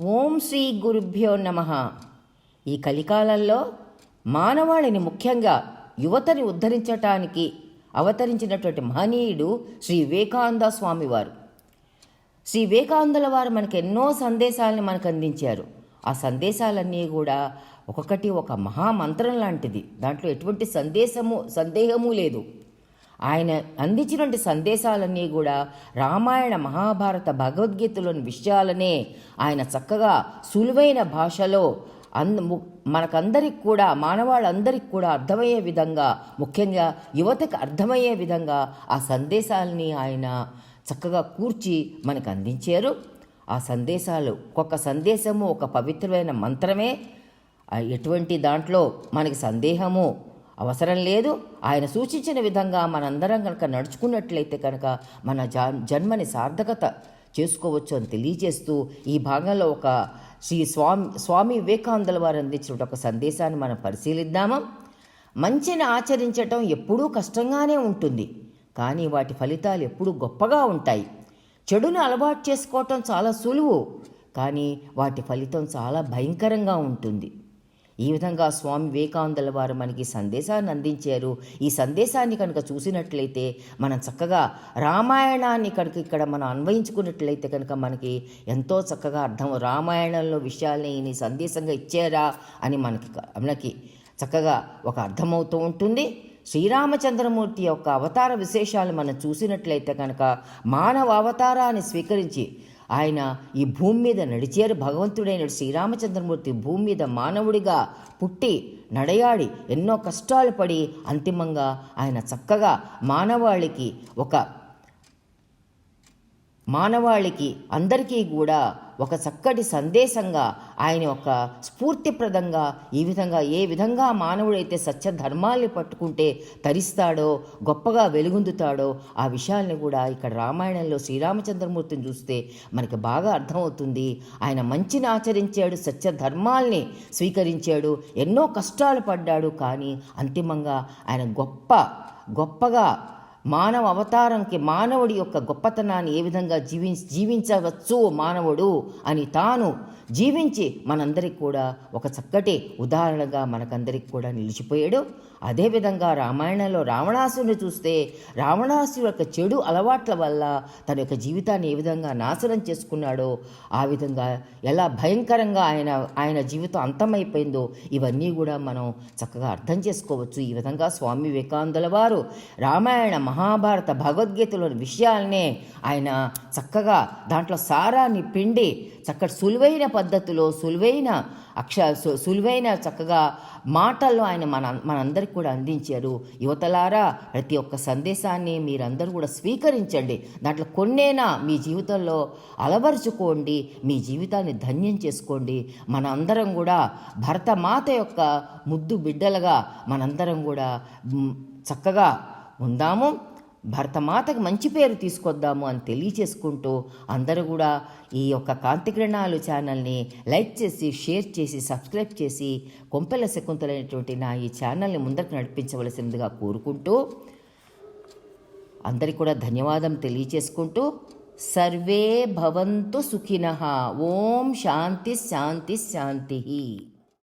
ఓం శ్రీ గురుభ్యో నమ. ఈ కలికాలంలో మానవాళిని ముఖ్యంగా యువతని ఉద్ధరించటానికి అవతరించినటువంటి మహనీయుడు శ్రీ వివేకానంద స్వామివారు. శ్రీ వివేకానందుల వారు మనకు ఎన్నో సందేశాలను మనకు అందించారు. ఆ సందేశాలన్నీ కూడా ఒక్కొక్కటి ఒక మహామంత్రం లాంటిది. దాంట్లో ఎటువంటి సందేశము సందేహము లేదు. ఆయన అందించినటువంటి సందేశాలన్నీ కూడా రామాయణ మహాభారత భగవద్గీతలోని విషయాలనే ఆయన చక్కగా సులువైన భాషలో అంద ము- మనకందరికి కూడా మానవాళ్ళందరికి కూడా అర్థమయ్యే విధంగా ముఖ్యంగా యువతకు అర్థమయ్యే విధంగా ఆ సందేశాలని ఆయన చక్కగా కూర్చి మనకు అందించారు. ఆ సందేశాలు ఒక్కొక్క సందేశము ఒక పవిత్రమైన మంత్రమే. ఎటువంటి దాంట్లో మనకి సందేహము అవసరం లేదు. ఆయన సూచించిన విధంగా మనందరం కనుక నడుచుకున్నట్లయితే కనుక మన జన్మని సార్థకత చేసుకోవచ్చు అని తెలియజేస్తూ ఈ భాగంలో ఒక శ్రీ స్వామి స్వామి వివేకానందుల వారు అందించిన ఒక సందేశాన్ని మనం పరిశీలిద్దామా? మంచిని ఆచరించటం ఎప్పుడూ కష్టంగానే ఉంటుంది. కానీ వాటి ఫలితాలు ఎప్పుడూ గొప్పగా ఉంటాయి. చెడును అలవాటు చేసుకోవటం చాలా సులువు. కానీ వాటి ఫలితం చాలా భయంకరంగా ఉంటుంది. ఈ విధంగా స్వామి వివేకానందుల వారు మనకి సందేశాన్ని అందించారు. ఈ సందేశాన్ని కనుక చూసినట్లయితే మనం చక్కగా రామాయణాన్ని కనుక ఇక్కడ మనం అన్వయించుకున్నట్లయితే కనుక మనకి ఎంతో చక్కగా అర్థం రామాయణంలో విషయాల్ని ఈయన సందేశంగా ఇచ్చారా అని మనకి మనకి చక్కగా ఒక అర్థమవుతూ ఉంటుంది. శ్రీరామచంద్రమూర్తి యొక్క అవతార విశేషాలు మనం చూసినట్లయితే కనుక మానవ అవతారాన్ని స్వీకరించి ఆయన ఈ భూమి మీద నడిచారు భగవంతుడైన శ్రీరామచంద్రమూర్తి భూమి మీద మానవుడిగా పుట్టి నడయాడి ఎన్నో కష్టాలు పడి అంతిమంగా ఆయన చక్కగా మానవాళికి ఒక మానవాళికి అందరికీ కూడా ఒక చక్కటి సందేశంగా ఆయన ఒక స్ఫూర్తిప్రదంగా ఈ విధంగా ఏ విధంగా మానవుడైతే సత్య ధర్మాల్ని పట్టుకుంటే తరిస్తాడో గొప్పగా వెలుగొందుతాడో ఆ విషయాల్ని కూడా ఇక్కడ రామాయణంలో శ్రీరామచంద్రమూర్తిని చూస్తే మనకి బాగా అర్థమవుతుంది. ఆయన మంచిని ఆచరించాడు సత్య ధర్మాల్ని స్వీకరించాడు ఎన్నో కష్టాలు పడ్డాడు కానీ అంతిమంగా ఆయన గొప్ప గొప్పగా మానవ అవతారంకి మానవుడి యొక్క గొప్పతనాన్ని ఏ విధంగా జీవి జీవించవచ్చు మానవుడు అని తాను జీవించి మనందరికి కూడా ఒక చక్కటి ఉదాహరణగా మనకందరికి కూడా నిలిచిపోయాడు. అదేవిధంగా రామాయణంలో రావణాసుని చూస్తే రావణాసు యొక్క చెడు అలవాట్ల వల్ల తన యొక్క జీవితాన్ని ఏ విధంగా నాశనం చేసుకున్నాడో ఆ విధంగా ఎలా భయంకరంగా ఆయన ఆయన జీవితం అంతమైపోయిందో ఇవన్నీ కూడా మనం చక్కగా అర్థం చేసుకోవచ్చు. ఈ విధంగా స్వామి వివేకానందుల వారు రామాయణ మహాభారత భగవద్గీతలోని విషయాలనే ఆయన చక్కగా దాంట్లో సారాన్ని పిండి చక్కటి సులువైన పద్ధతిలో సులువైన అక్ష సు- సులువైన చక్కగా మాటల్లో ఆయన మన మనందరికి కూడా అందించారు. యువతలారా ప్రతి ఒక్క సందేశాన్ని మీరందరూ కూడా స్వీకరించండి. దాంట్లో కొన్నేనా మీ జీవితంలో అలవరుచుకోండి మీ జీవితాన్ని ధన్యం చేసుకోండి. మన అందరం కూడా భరతమాత యొక్క ముద్దు బిడ్డలుగా మనందరం కూడా చక్కగా ఉందాము. భరతమాతకు మంచి పేరు తీసుకొద్దాము అని తెలియచేసుకుంటూ అందరూ కూడా ఈ యొక్క కాంతికిరణాలు ఛానల్ని లైక్ చేసి షేర్ చేసి సబ్స్క్రైబ్ చేసి కొంపెల శకుంతలైనటువంటి నా ఈ ఛానల్ని ముందరకు నడిపించవలసిందిగా కోరుకుంటూ అందరికీ కూడా ధన్యవాదం తెలియచేసుకుంటూ సర్వే భవంతు సుఖిన. ఓం శాంతి శాంతి శాంతి.